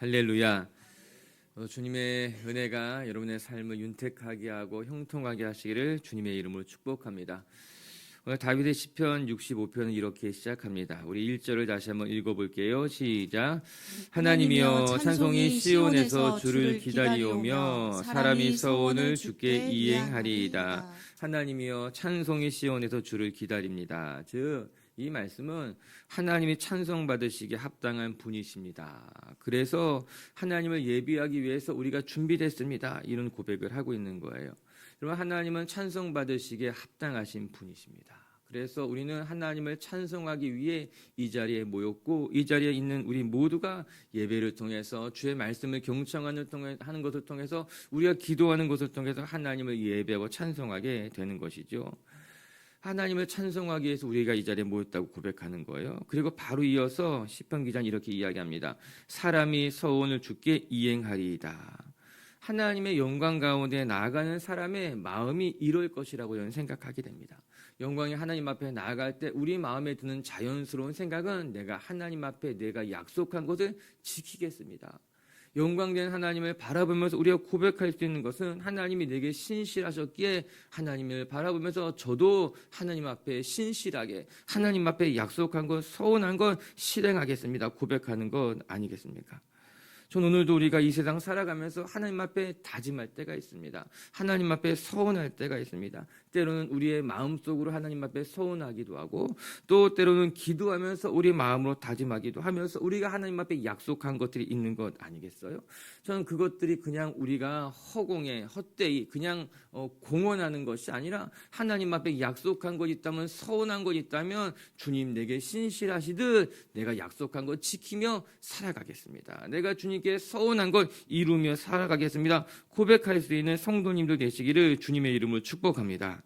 할렐루야. 어, 주님의 은혜가 여러분의 삶을 윤택하게 하고 형통하게 하시기를 주님의 이름으로 축복합니다. 오늘 다윗의 시편 65편은 이렇게 시작합니다. 우리 1절을 다시 한번 읽어 볼게요. 시작. 하나님이여 찬송이 시온에서 주를 기다리오며 사람이 서원을 주께 이행하리이다. 하나님이여 찬송이 시온에서 주를 기다립니다. 즉 이 말씀은 하나님이 찬송 받으시기에 합당한 분이십니다. 그래서 하나님을 예비하기 위해서 우리가 준비됐습니다. 이런 고백을 하고 있는 거예요. 여러분 하나님은 찬송 받으시기에 합당하신 분이십니다. 그래서 우리는 하나님을 찬송하기 위해 이 자리에 모였고 이 자리에 있는 우리 모두가 예배를 통해서 주의 말씀을 경청하는 통해 하는 것을 통해서 우리가 기도하는 것을 통해서 하나님을 예배하고 찬송하게 되는 것이죠. 하나님을 찬송하기 위해서 우리가 이 자리에 모였다고 고백하는 거예요. 그리고 바로 이어서 시편 기자는 이렇게 이야기합니다. 사람이 서원을 주께 이행하리이다. 하나님의 영광 가운데 나아가는 사람의 마음이 이럴 것이라고 저는 생각하게 됩니다. 영광이 하나님 앞에 나아갈 때 우리 마음에 드는 자연스러운 생각은 내가 하나님 앞에 내가 약속한 것을 지키겠습니다. 영광된 하나님을 바라보면서 우리가 고백할 수 있는 것은 하나님이 내게 신실하셨기에 하나님을 바라보면서 저도 하나님 앞에 신실하게 하나님 앞에 약속한 것 서운한 것 실행하겠습니다. 고백하는 것 아니겠습니까? 전 오늘도 우리가 이 세상 살아가면서 하나님 앞에 다짐할 때가 있습니다. 하나님 앞에 서운할 때가 있습니다. 때로는 우리의 마음속으로 하나님 앞에 서운하기도 하고 또 때로는 기도하면서 우리 마음으로 다짐하기도 하면서 우리가 하나님 앞에 약속한 것들이 있는 것 아니겠어요? 저는 그것들이 그냥 우리가 허공에 헛되이 그냥 어, 공언하는 것이 아니라 하나님 앞에 약속한 것 있다면 서운한 것 있다면 주님 내게 신실하시듯 내가 약속한 것 지키며 살아가겠습니다. 내가 주님께 서운한 것 이루며 살아가겠습니다. 고백할 수 있는 성도님들 되시기를 주님의 이름으로 축복합니다.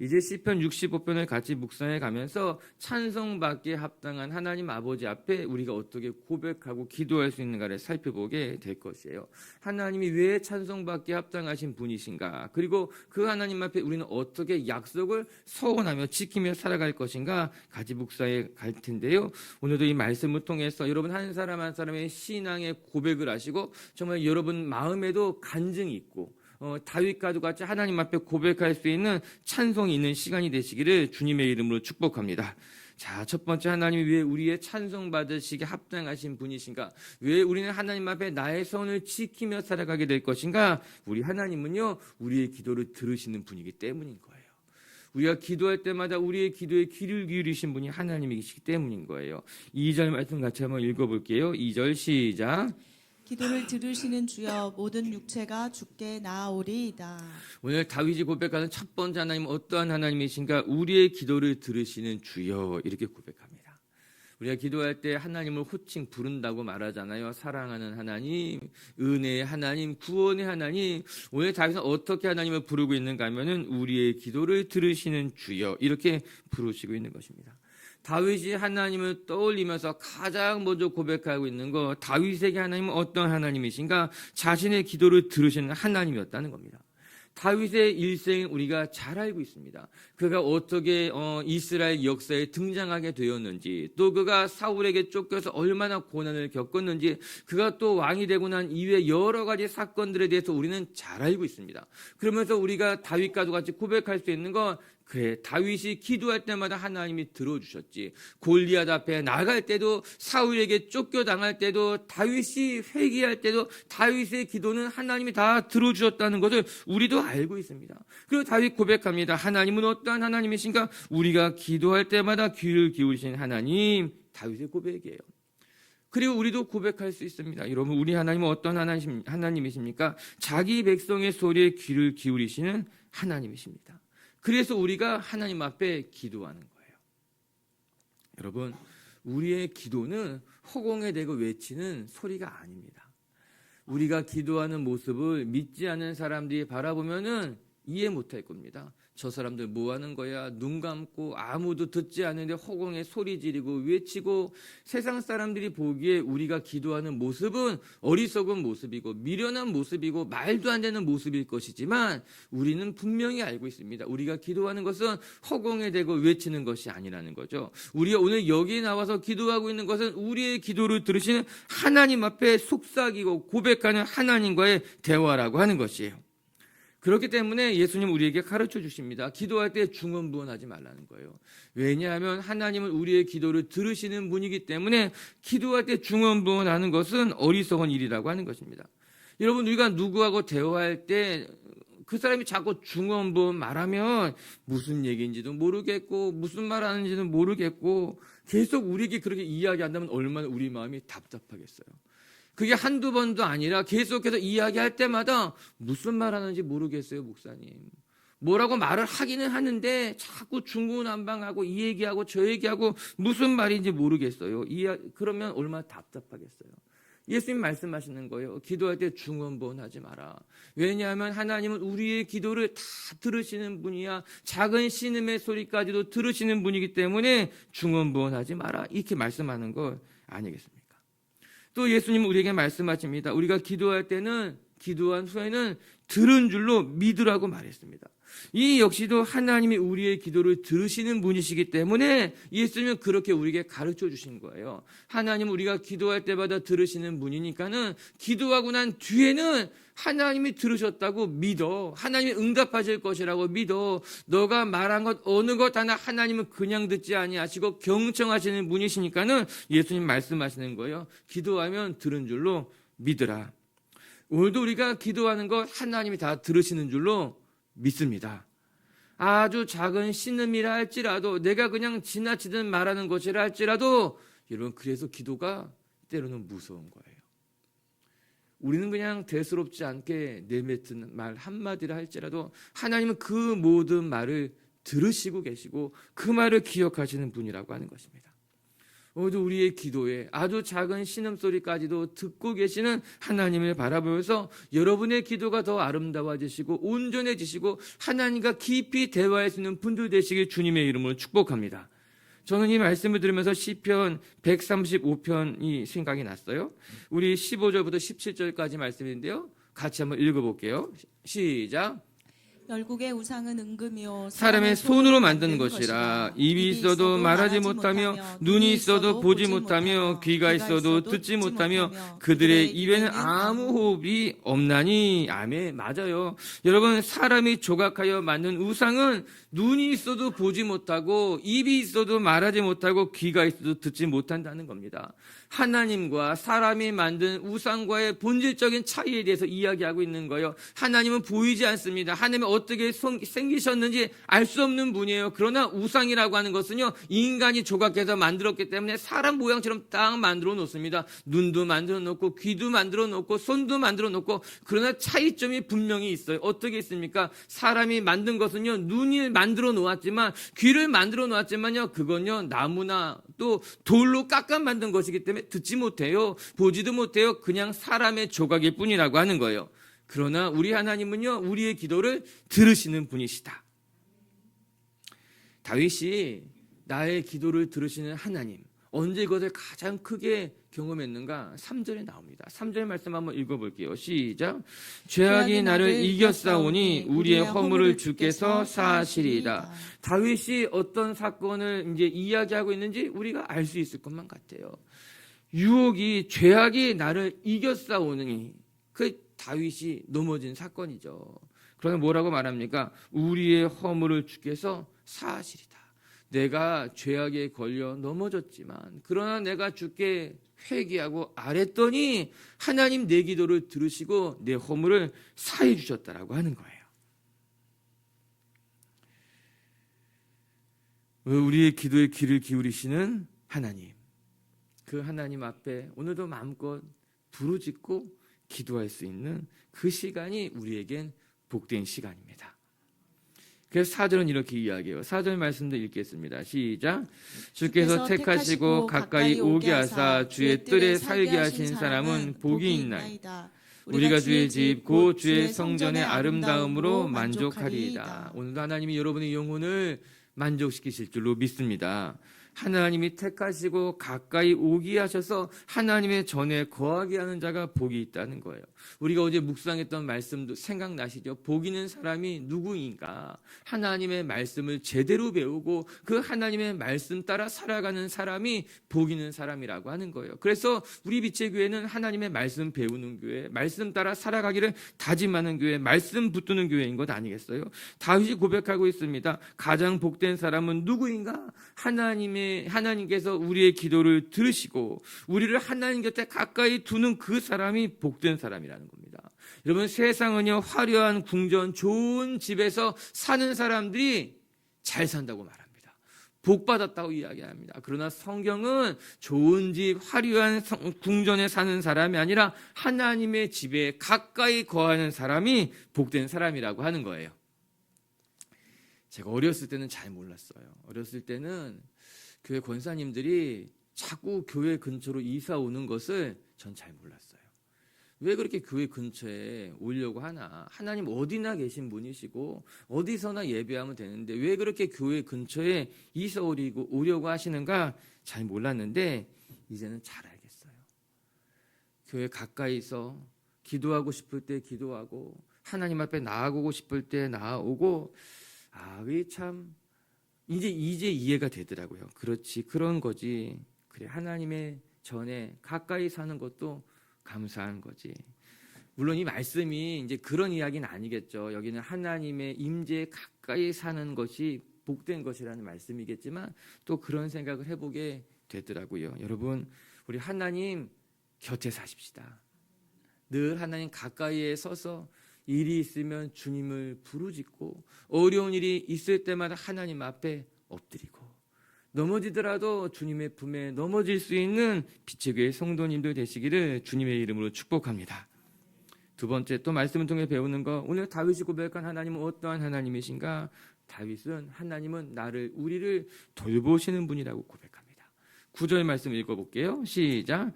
이제 시편 65편을 같이 묵상해 가면서 찬송받기에 합당한 하나님 아버지 앞에 우리가 어떻게 고백하고 기도할 수 있는가를 살펴보게 될 것이에요. 하나님이 왜 찬송받기에 합당하신 분이신가? 그리고 그 하나님 앞에 우리는 어떻게 약속을 서원하며 지키며 살아갈 것인가? 같이 묵상해 갈 텐데요. 오늘도 이 말씀을 통해서 여러분 한 사람 한 사람의 신앙의 고백을 하시고 정말 여러분 마음에도 간증이 있고 어, 다윗과도 같이 하나님 앞에 고백할 수 있는 찬송이 있는 시간이 되시기를 주님의 이름으로 축복합니다. 자, 첫 번째 하나님이 왜 우리의 찬송 받으시게 합당하신 분이신가? 왜 우리는 하나님 앞에 나의 선을 지키며 살아가게 될 것인가? 우리 하나님은요, 우리의 기도를 들으시는 분이기 때문인 거예요. 우리가 기도할 때마다 우리의 기도에 귀를 기울이신 분이 하나님이시기 때문인 거예요. 2절 말씀 같이 한번 읽어볼게요. 2절 시작. 기도를 들으시는 주여 모든 육체가 주께 나아오리이다. 오늘 다윗이 고백하는 첫 번째 하나님 어떠한 하나님이신가? 우리의 기도를 들으시는 주여 이렇게 고백합니다. 우리가 기도할 때 하나님을 호칭 부른다고 말하잖아요. 사랑하는 하나님, 은혜의 하나님, 구원의 하나님. 오늘 다윗은 어떻게 하나님을 부르고 있는가 하면은 우리의 기도를 들으시는 주여 이렇게 부르시고 있는 것입니다. 다윗이 하나님을 떠올리면서 가장 먼저 고백하고 있는 거 다윗에게 하나님은 어떤 하나님이신가 자신의 기도를 들으시는 하나님이었다는 겁니다. 다윗의 일생을 우리가 잘 알고 있습니다. 그가 어떻게 어, 이스라엘 역사에 등장하게 되었는지, 또 그가 사울에게 쫓겨서 얼마나 고난을 겪었는지, 그가 또 왕이 되고 난 이후에 여러 가지 사건들에 대해서 우리는 잘 알고 있습니다. 그러면서 우리가 다윗과도 같이 고백할 수 있는 건 그래 다윗이 기도할 때마다 하나님이 들어주셨지 골리앗 앞에 나갈 때도 사울에게 쫓겨당할 때도 다윗이 회개할 때도 다윗의 기도는 하나님이 다 들어주셨다는 것을 우리도 알고 있습니다 그리고 다윗 고백합니다 하나님은 어떠한 하나님이신가 우리가 기도할 때마다 귀를 기울이신 하나님 다윗의 고백이에요 그리고 우리도 고백할 수 있습니다. 여러분, 우리 하나님은 어떤 하나님, 하나님이십니까? 자기 백성의 소리에 귀를 기울이시는 하나님이십니다. 그래서 우리가 하나님 앞에 기도하는 거예요. 여러분, 우리의 기도는 허공에 대고 외치는 소리가 아닙니다. 우리가 기도하는 모습을 믿지 않는 사람들이 바라보면은 이해 못할 겁니다. 저 사람들 뭐 하는 거야? 눈 감고 아무도 듣지 않는데 허공에 소리 지르고 외치고 세상 사람들이 보기에 우리가 기도하는 모습은 어리석은 모습이고 미련한 모습이고 말도 안 되는 모습일 것이지만 우리는 분명히 알고 있습니다. 우리가 기도하는 것은 허공에 대고 외치는 것이 아니라는 거죠. 우리가 오늘 여기에 나와서 기도하고 있는 것은 우리의 기도를 들으시는 하나님 앞에 속삭이고 고백하는 하나님과의 대화라고 하는 것이에요. 그렇기 때문에 예수님 우리에게 가르쳐 주십니다. 기도할 때 중언부언하지 말라는 거예요. 왜냐하면 하나님은 우리의 기도를 들으시는 분이기 때문에 기도할 때 중언부언하는 것은 어리석은 일이라고 하는 것입니다. 여러분 우리가 누구하고 대화할 때 그 사람이 자꾸 중언부언 말하면 무슨 얘기인지도 모르겠고 무슨 말하는지는 모르겠고 계속 우리에게 그렇게 이야기한다면 얼마나 우리 마음이 답답하겠어요. 그게 한두 번도 아니라 계속해서 이야기할 때마다 무슨 말 하는지 모르겠어요, 목사님. 뭐라고 말을 하기는 하는데 자꾸 중구난방하고 이 얘기하고 저 얘기하고 무슨 말인지 모르겠어요. 이야, 그러면 얼마나 답답하겠어요. 예수님 말씀하시는 거예요. 기도할 때 중언부언하지 마라. 왜냐하면 하나님은 우리의 기도를 다 들으시는 분이야. 작은 신음의 소리까지도 들으시는 분이기 때문에 중언부언하지 마라. 이렇게 말씀하는 거 아니겠습니까? 또 예수님 우리에게 말씀하십니다. 우리가 기도할 때는 기도한 후에는 들은 줄로 믿으라고 말했습니다. 이 역시도 하나님이 우리의 기도를 들으시는 분이시기 때문에 예수님은 그렇게 우리에게 가르쳐 주신 거예요. 하나님 우리가 기도할 때마다 들으시는 분이니까는 기도하고 난 뒤에는 하나님이 들으셨다고 믿어. 하나님이 응답하실 것이라고 믿어. 너가 말한 것 어느 것 하나 하나님은 그냥 듣지 아니하시고 경청하시는 분이시니까는 예수님 말씀하시는 거예요. 기도하면 들은 줄로 믿으라. 오늘도 우리가 기도하는 것 하나님이 다 들으시는 줄로 믿습니다. 아주 작은 신음이라 할지라도 내가 그냥 지나치듯 말하는 것이라 할지라도 여러분 그래서 기도가 때로는 무서운 거예요. 우리는 그냥 대수롭지 않게 내뱉은 말 한마디라 할지라도 하나님은 그 모든 말을 들으시고 계시고 그 말을 기억하시는 분이라고 하는 것입니다. 오늘도 우리의 기도에 아주 작은 신음소리까지도 듣고 계시는 하나님을 바라보면서 여러분의 기도가 더 아름다워지시고 온전해지시고 하나님과 깊이 대화할 수 있는 분들 되시길 주님의 이름으로 축복합니다. 저는 이 말씀을 들으면서 시편 135편이 생각이 났어요. 우리 15절부터 17절까지 말씀인데요. 같이 한번 읽어볼게요. 시작. 열국의 우상은 은금이요. 사람의 손으로 만든 것이라. 입이 있어도 말하지 못하며 눈이 있어도 보지 못하며 귀가 있어도 듣지 못하며 그들의 입에는 아무 호흡이 없나니 아멘 맞아요. 여러분 사람이 조각하여 만든 우상은 눈이 있어도 보지 못하고 입이 있어도 말하지 못하고 귀가 있어도 듣지 못한다는 겁니다. 하나님과 사람이 만든 우상과의 본질적인 차이에 대해서 이야기하고 있는 거예요. 하나님은 보이지 않습니다. 하나님은 어떻게 생기셨는지 알 수 없는 분이에요. 그러나 우상이라고 하는 것은요 인간이 조각해서 만들었기 때문에 사람 모양처럼 딱 만들어 놓습니다. 눈도 만들어 놓고 귀도 만들어 놓고 손도 만들어 놓고 그러나 차이점이 분명히 있어요. 어떻게 있습니까? 사람이 만든 것은요 눈을 만들어 놓았지만 귀를 만들어 놓았지만요 그건요 나무나 또 돌로 깎아 만든 것이기 때문에 듣지 못해요 보지도 못해요. 그냥 사람의 조각일 뿐이라고 하는 거예요 그러나 우리 하나님은요 우리의 기도를 들으시는 분이시다 다윗이 나의 기도를 들으시는 하나님 언제 이것을 가장 크게 경험했는가? 3절에 나옵니다. 3절 말씀 한번 읽어볼게요. 시작. 죄악이 나를 이겼사오니 우리의 허물을 주께서 사하시리이다. 다윗이 어떤 사건을 이제 이야기하고 있는지 우리가 알 수 있을 것만 같아요. 유혹이 죄악이 나를 이겼사오니 그 다윗이 넘어진 사건이죠. 그러나 뭐라고 말합니까? 우리의 허물을 주께서 사하시리다. 내가 죄악에 걸려 넘어졌지만 그러나 내가 주께 회개하고 아랬더니 하나님 내 기도를 들으시고 내 허물을 사해 주셨다라고 하는 거예요. 우리의 기도에 귀를 기울이시는 하나님. 그 하나님 앞에 오늘도 마음껏 부르짖고 기도할 수 있는 그 시간이 우리에겐 복된 시간입니다. 그래서 사절은 이렇게 이야기해요. 사절 말씀도 읽겠습니다. 시작. 주께서 택하시고 가까이 오게 하사 주의 뜰에 살게 하신 사람은 복이 있나이. 우리가 주의 집곧 주의 성전의 아름다움으로 만족하리이다. 오늘도 하나님이 여러분의 영혼을 만족시키실 줄로 믿습니다. 하나님이 택하시고 가까이 오게 하셔서 하나님의 전에 거하게 하는 자가 복이 있다는 거예요. 우리가 어제 묵상했던 말씀도 생각나시죠? 복 있는 사람이 누구인가? 하나님의 말씀을 제대로 배우고 그 하나님의 말씀 따라 살아가는 사람이 복 있는 사람이라고 하는 거예요. 그래서 우리 빛의 교회는 하나님의 말씀 배우는 교회, 말씀 따라 살아가기를 다짐하는 교회, 말씀 붙드는 교회인 것 아니겠어요? 다윗이 고백하고 있습니다. 가장 복된 사람은 누구인가? 하나님의 하나님께서 우리의 기도를 들으시고 우리를 하나님 곁에 가까이 두는 그 사람이 복된 사람이라는 겁니다. 여러분 세상은요 화려한 궁전 좋은 집에서 사는 사람들이 잘 산다고 말합니다. 복 받았다고 이야기합니다. 그러나 성경은 좋은 집 화려한 성- 궁전에 사는 사람이 아니라 하나님의 집에 가까이 거하는 사람이 복된 사람이라고 하는 거예요. 제가 어렸을 때는 잘 몰랐어요. 어렸을 때는 교회 권사님들이 자꾸 교회 근처로 이사 오는 것을 전 잘 몰랐어요. 왜 그렇게 교회 근처에 오려고 하나? 하나님 어디나 계신 분이시고 어디서나 예배하면 되는데 왜 그렇게 교회 근처에 이사 오리고 오려고 하시는가 잘 몰랐는데 이제는 잘 알겠어요. 교회 가까이서 기도하고 싶을 때 기도하고 하나님 앞에 나아가고 싶을 때 나아오고 아, 이참 이제 이제 이해가 되더라고요. 그렇지 그런 거지. 그래 하나님의 전에 가까이 사는 것도 감사한 거지. 물론 이 말씀이 이제 그런 이야기는 아니겠죠. 여기는 하나님의 임재에 가까이 사는 것이 복된 것이라는 말씀이겠지만 또 그런 생각을 해보게 되더라고요. 여러분 우리 하나님 곁에 사십시다. 늘 하나님 가까이에 서서 일이 있으면 주님을 부르짖고 어려운 일이 있을 때마다 하나님 앞에 엎드리고 넘어지더라도 주님의 품에 넘어질 수 있는 빛의 교회 성도님들 되시기를 주님의 이름으로 축복합니다. 두 번째 또 말씀을 통해 배우는 거 오늘 다윗이 고백한 하나님은 어떠한 하나님이신가? 다윗은 하나님은 나를 우리를 돌보시는 분이라고 고백합니다. 구절 말씀 읽어볼게요. 시작.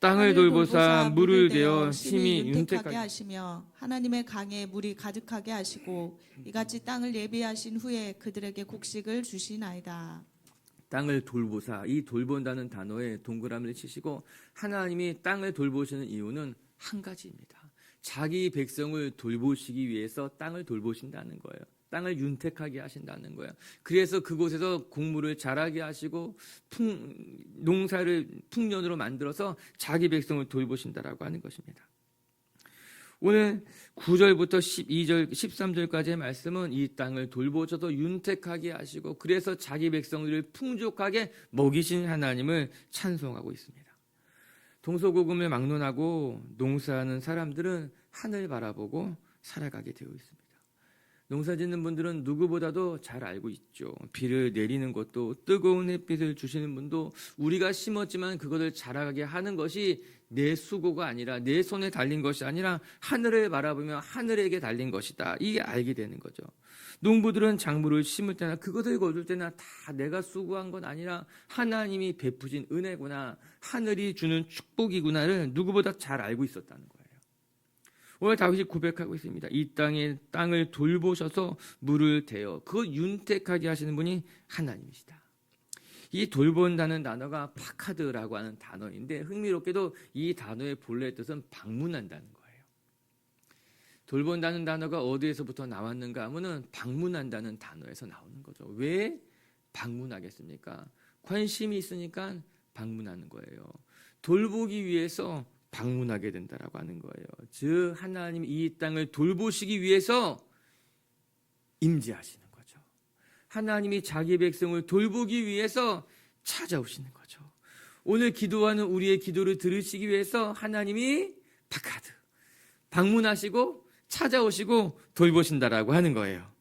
땅을 돌보사 물을 대어 심히 윤택하게 하시며 하나님의 강에 물이 가득하게 하시고 이같이 땅을 예비하신 후에 그들에게 곡식을 주시나이다. 땅을 돌보사 이 돌본다는 단어에 동그라미를 치시고 하나님이 땅을 돌보시는 이유는 한 가지입니다. 자기 백성을 돌보시기 위해서 땅을 돌보신다는 거예요. 땅을 윤택하게 하신다는 거예요. 그래서 그곳에서 곡물을 자라게 하시고 풍, 농사를 풍년으로 만들어서 자기 백성을 돌보신다라고 하는 것입니다. 오늘 9절부터 12절, 13절까지의 말씀은 이 땅을 돌보셔서 윤택하게 하시고 그래서 자기 백성들을 풍족하게 먹이신 하나님을 찬송하고 있습니다. 동서고금을 막론하고 농사하는 사람들은 하늘 바라보고 살아가게 되어 있습니다. 농사 짓는 분들은 누구보다도 잘 알고 있죠. 비를 내리는 것도 뜨거운 햇빛을 주시는 분도 우리가 심었지만 그것을 자라게 하는 것이 내 수고가 아니라 내 손에 달린 것이 아니라 하늘을 바라보며 하늘에게 달린 것이다. 이게 알게 되는 거죠. 농부들은 작물을 심을 때나 그것을 거둘 때나 다 내가 수고한 건 아니라 하나님이 베푸신 은혜구나. 하늘이 주는 축복이구나를 누구보다 잘 알고 있었다는 거예요. 오늘 다윗이 고백하고 있습니다. 이 땅에 땅을 돌보셔서 물을 대어 그 윤택하게 하시는 분이 하나님이시다. 이 돌본다는 단어가 파카드라고 하는 단어인데 흥미롭게도 이 단어의 본래 뜻은 방문한다는 거예요. 돌본다는 단어가 어디에서부터 나왔는가 하면은 방문한다는 단어에서 나오는 거죠. 왜 방문하겠습니까? 관심이 있으니까 방문하는 거예요. 돌보기 위해서 방문하게 된다라고 하는 거예요. 즉 하나님 이 땅을 돌보시기 위해서 임재하시는 거죠. 하나님이 자기 백성을 돌보기 위해서 찾아오시는 거죠. 오늘 기도하는 우리의 기도를 들으시기 위해서 하나님이 파카드 방문하시고 찾아오시고 돌보신다라고 하는 거예요.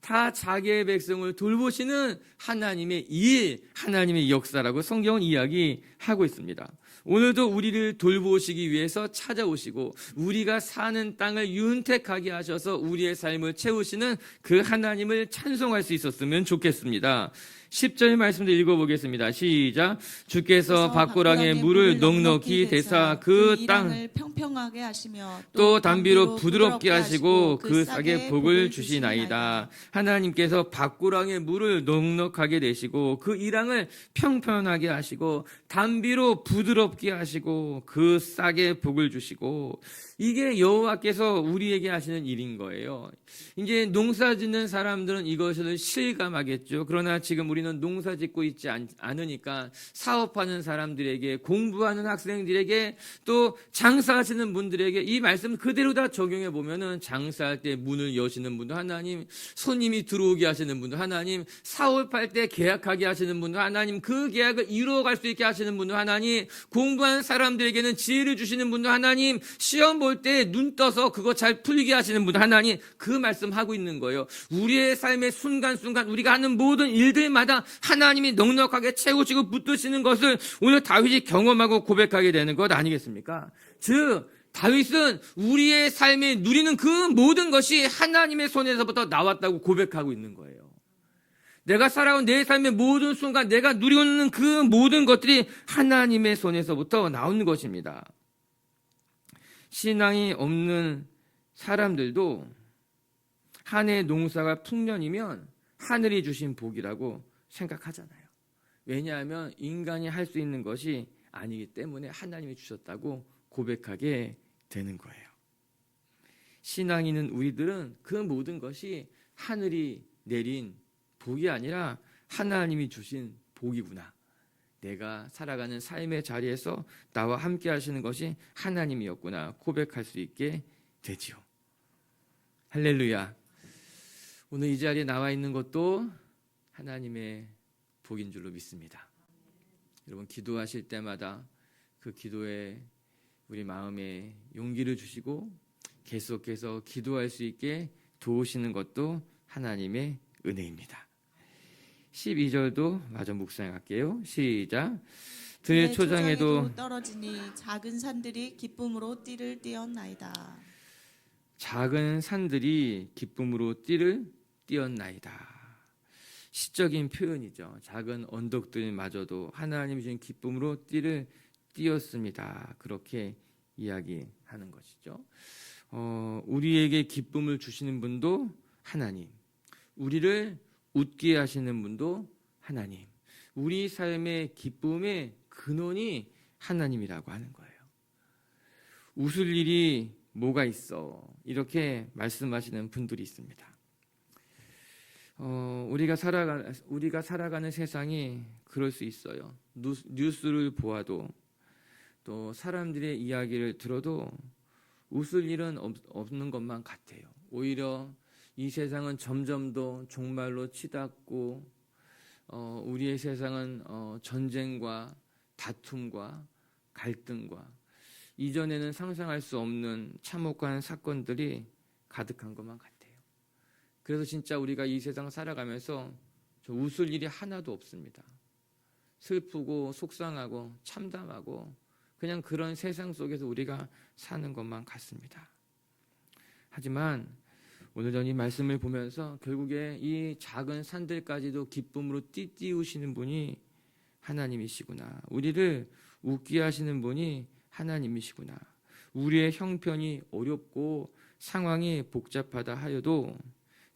다 자기의 백성을 돌보시는 하나님의 일, 하나님의 역사라고 성경은 이야기하고 있습니다. 오늘도 우리를 돌보시기 위해서 찾아오시고 우리가 사는 땅을 윤택하게 하셔서 우리의 삶을 채우시는 그 하나님을 찬송할 수 있었으면 좋겠습니다. 10절 말씀도 읽어보겠습니다. 시작. 주께서 밖고랑에 물을 넉넉히 대사 그땅 땅을 평평하게 하시며 또 담비로 부드럽게 하시고 그 싹에 복을 주시나이다. 하나님께서 밖고랑에 물을 넉넉하게 내시고 그 이랑을 평평하게 하시고 담비로 부드럽게 하시고 그 싹에 복을 주시고 이게 여호와께서 우리에게 하시는 일인 거예요. 이제 농사 짓는 사람들은 이것을 실감하겠죠. 그러나 지금 우리는 농사 짓고 있지 않, 않으니까 사업하는 사람들에게 공부하는 학생들에게 또 장사하시는 분들에게 이 말씀 그대로 다 적용해 보면은 장사할 때 문을 여시는 분도 하나님, 손님이 들어오게 하시는 분도 하나님, 사업할 때 계약하게 하시는 분도 하나님, 그 계약을 이루어갈 수 있게 하시는 분도 하나님, 공부하는 사람들에게는 지혜를 주시는 분도 하나님, 시험 볼 때 눈 떠서 그거 잘 풀리게 하시는 분도 하나님, 그 말씀 하고 있는 거예요. 우리의 삶의 순간순간 우리가 하는 모든 일들마다 하나님이 넉넉하게 채우시고 붙드시는 것을 오늘 다윗이 경험하고 고백하게 되는 것 아니겠습니까? 즉 다윗은 우리의 삶에 누리는 그 모든 것이 하나님의 손에서부터 나왔다고 고백하고 있는 거예요. 내가 살아온 내 삶의 모든 순간 내가 누리고 있는 그 모든 것들이 하나님의 손에서부터 나오는 것입니다. 신앙이 없는 사람들도 한 해 농사가 풍년이면 하늘이 주신 복이라고 생각하잖아요. 왜냐하면 인간이 할 수 있는 것이 아니기 때문에 하나님이 주셨다고 고백하게 되는 거예요. 신앙 있는 우리들은 그 모든 것이 하늘이 내린 복이 아니라 하나님이 주신 복이구나. 내가 살아가는 삶의 자리에서 나와 함께 하시는 것이 하나님이었구나 고백할 수 있게 되지요. 할렐루야. 오늘 이 자리에 나와 있는 것도 하나님의 복인 줄로 믿습니다. 여러분 기도하실 때마다 그 기도에 우리 마음에 용기를 주시고 계속해서 기도할 수 있게 도우시는 것도 하나님의 은혜입니다. 12절도 마저 묵상할게요. 시작. 들의 초장에도 떨어지니 작은 산들이 기쁨으로 띠를 띄었나이다. 작은 산들이 기쁨으로 띠를 띄었나이다. 시적인 표현이죠. 작은 언덕들마저도 하나님이 주신 기쁨으로 띠를 띄었습니다. 그렇게 이야기하는 것이죠. 어, 우리에게 기쁨을 주시는 분도 하나님, 우리를 웃게 하시는 분도 하나님, 우리 삶의 기쁨의 근원이 하나님이라고 하는 거예요. 웃을 일이 뭐가 있어? 이렇게 말씀하시는 분들이 있습니다. 어, 우리가 살아가 우리가 살아가는 세상이 그럴 수 있어요. 뉴스, 뉴스를 보아도 또 사람들의 이야기를 들어도 웃을 일은 없, 없는 것만 같아요. 오히려 이 세상은 점점 더 종말로 치닫고 어, 우리의 세상은 어, 전쟁과 다툼과 갈등과 이전에는 상상할 수 없는 참혹한 사건들이 가득한 것만 같아요. 그래서 진짜 우리가 이 세상 살아가면서 저 웃을 일이 하나도 없습니다. 슬프고 속상하고 참담하고 그냥 그런 세상 속에서 우리가 사는 것만 같습니다. 하지만 오늘 전 이 말씀을 보면서 결국에 이 작은 산들까지도 기쁨으로 띠띠우시는 분이 하나님이시구나. 우리를 웃게 하시는 분이 하나님이시구나. 우리의 형편이 어렵고 상황이 복잡하다 하여도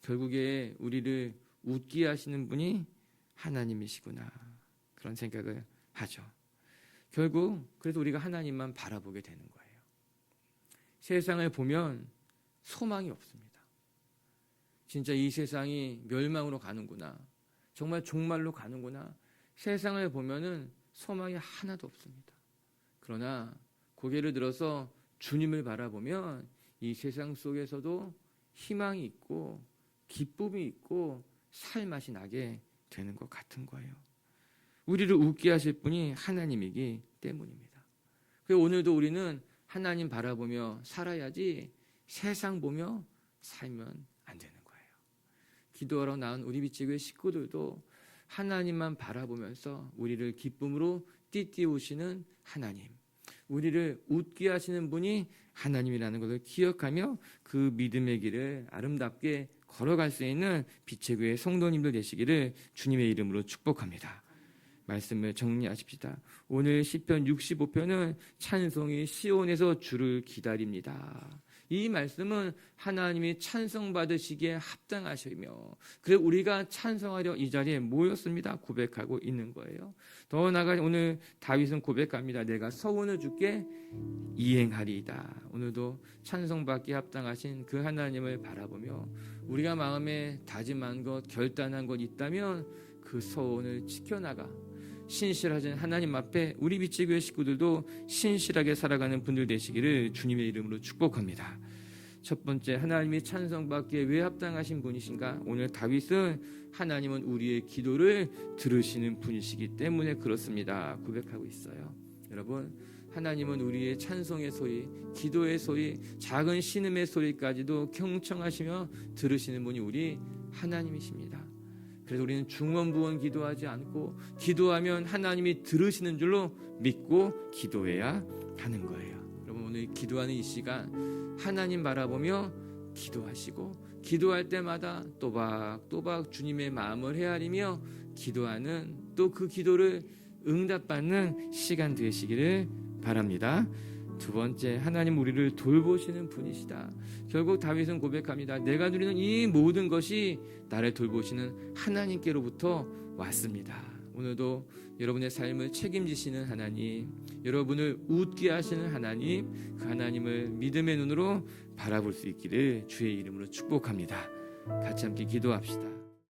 결국에 우리를 웃게 하시는 분이 하나님이시구나. 그런 생각을 하죠. 결국 그래서 우리가 하나님만 바라보게 되는 거예요. 세상을 보면 소망이 없습니다. 진짜 이 세상이 멸망으로 가는구나. 정말 종말로 가는구나. 세상을 보면은 소망이 하나도 없습니다. 그러나 고개를 들어서 주님을 바라보면 이 세상 속에서도 희망이 있고 기쁨이 있고 살맛이 나게 되는 것 같은 거예요. 우리를 웃게 하실 분이 하나님이기 때문입니다. 그래서 오늘도 우리는 하나님 바라보며 살아야지 세상 보며 살면 안 되는 거예요. 기도하러 나온 우리 비치교회 식구들도 하나님만 바라보면서 우리를 기쁨으로 띠띠우시는 하나님, 우리를 웃게 하시는 분이 하나님이라는 것을 기억하며 그 믿음의 길을 아름답게 걸어갈 수 있는 빛의 교회 성도님들 되시기를 주님의 이름으로 축복합니다. 말씀을 정리하십시다. 오늘 시편 65편은 찬송이 시온에서 주를 기다립니다. 이 말씀은 하나님이 찬송 받으시기에 합당하시며 그래 우리가 찬송하려 이 자리에 모였습니다. 고백하고 있는 거예요. 더 나아가 오늘 다윗은 고백합니다. 내가 서원을 주께 이행하리이다. 오늘도 찬송받기 합당하신 그 하나님을 바라보며 우리가 마음에 다짐한 것, 결단한 것 있다면 그 서원을 지켜나가 신실하신 하나님 앞에 우리 비치교회 식구들도 신실하게 살아가는 분들 되시기를 주님의 이름으로 축복합니다. 첫 번째 하나님이 찬송받기에 왜 합당하신 분이신가? 오늘 다윗은 하나님은 우리의 기도를 들으시는 분이시기 때문에 그렇습니다. 고백하고 있어요. 여러분 하나님은 우리의 찬송의 소리, 기도의 소리, 작은 신음의 소리까지도 경청하시며 들으시는 분이 우리 하나님이십니다. 그래서 우리는 중원부원 기도하지 않고 기도하면 하나님이 들으시는 줄로 믿고 기도해야 하는 거예요. 여러분 오늘 기도하는 이 시간 하나님 바라보며 기도하시고 기도할 때마다 또박또박 주님의 마음을 헤아리며 기도하는 또 그 기도를 응답받는 시간 되시기를 바랍니다. 두 번째 하나님 우리를 돌보시는 분이시다. 결국 다윗은 고백합니다. 내가 누리는 이 모든 것이 나를 돌보시는 하나님께로부터 왔습니다. 오늘도 여러분의 삶을 책임지시는 하나님, 여러분을 웃게 하시는 하나님, 그 하나님을 믿음의 눈으로 바라볼 수 있기를 주의 이름으로 축복합니다. 같이 함께 기도합시다.